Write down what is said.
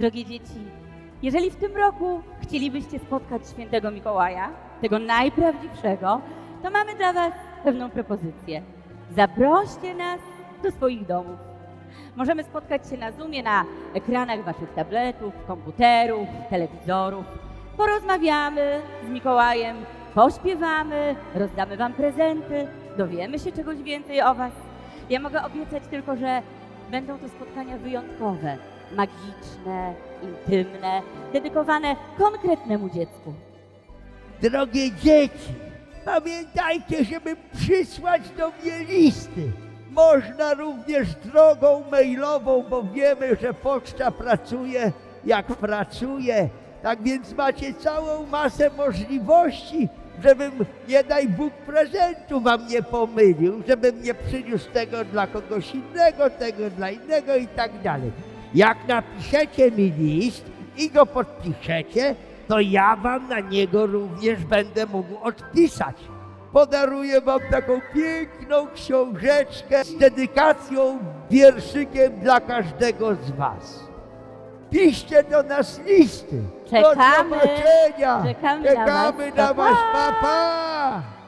Drogie dzieci, jeżeli w tym roku chcielibyście spotkać świętego Mikołaja, tego najprawdziwszego, to mamy dla Was pewną propozycję. Zaproście nas do swoich domów. Możemy spotkać się na Zoomie na ekranach Waszych tabletów, komputerów, telewizorów. Porozmawiamy z Mikołajem, pośpiewamy, rozdamy Wam prezenty, dowiemy się czegoś więcej o Was. Ja mogę obiecać tylko, że będą to spotkania wyjątkowe, magiczne, intymne, dedykowane konkretnemu dziecku. Drogie dzieci, pamiętajcie, żeby przysłać do mnie listy. Można również drogą mailową, bo wiemy, że poczta pracuje jak pracuje. Tak więc macie całą masę możliwości, żebym, nie daj Bóg, prezentu wam nie pomylił, żebym nie przyniósł tego dla kogoś innego, tego dla innego i tak dalej. Jak napiszecie mi list i go podpiszecie, to ja wam na niego również będę mógł odpisać. Podaruję wam taką piękną książeczkę z dedykacją, wierszykiem dla każdego z was. Piszcie do nas listy. Czekamy. Do zobaczenia. Czekamy na was. Pa, pa.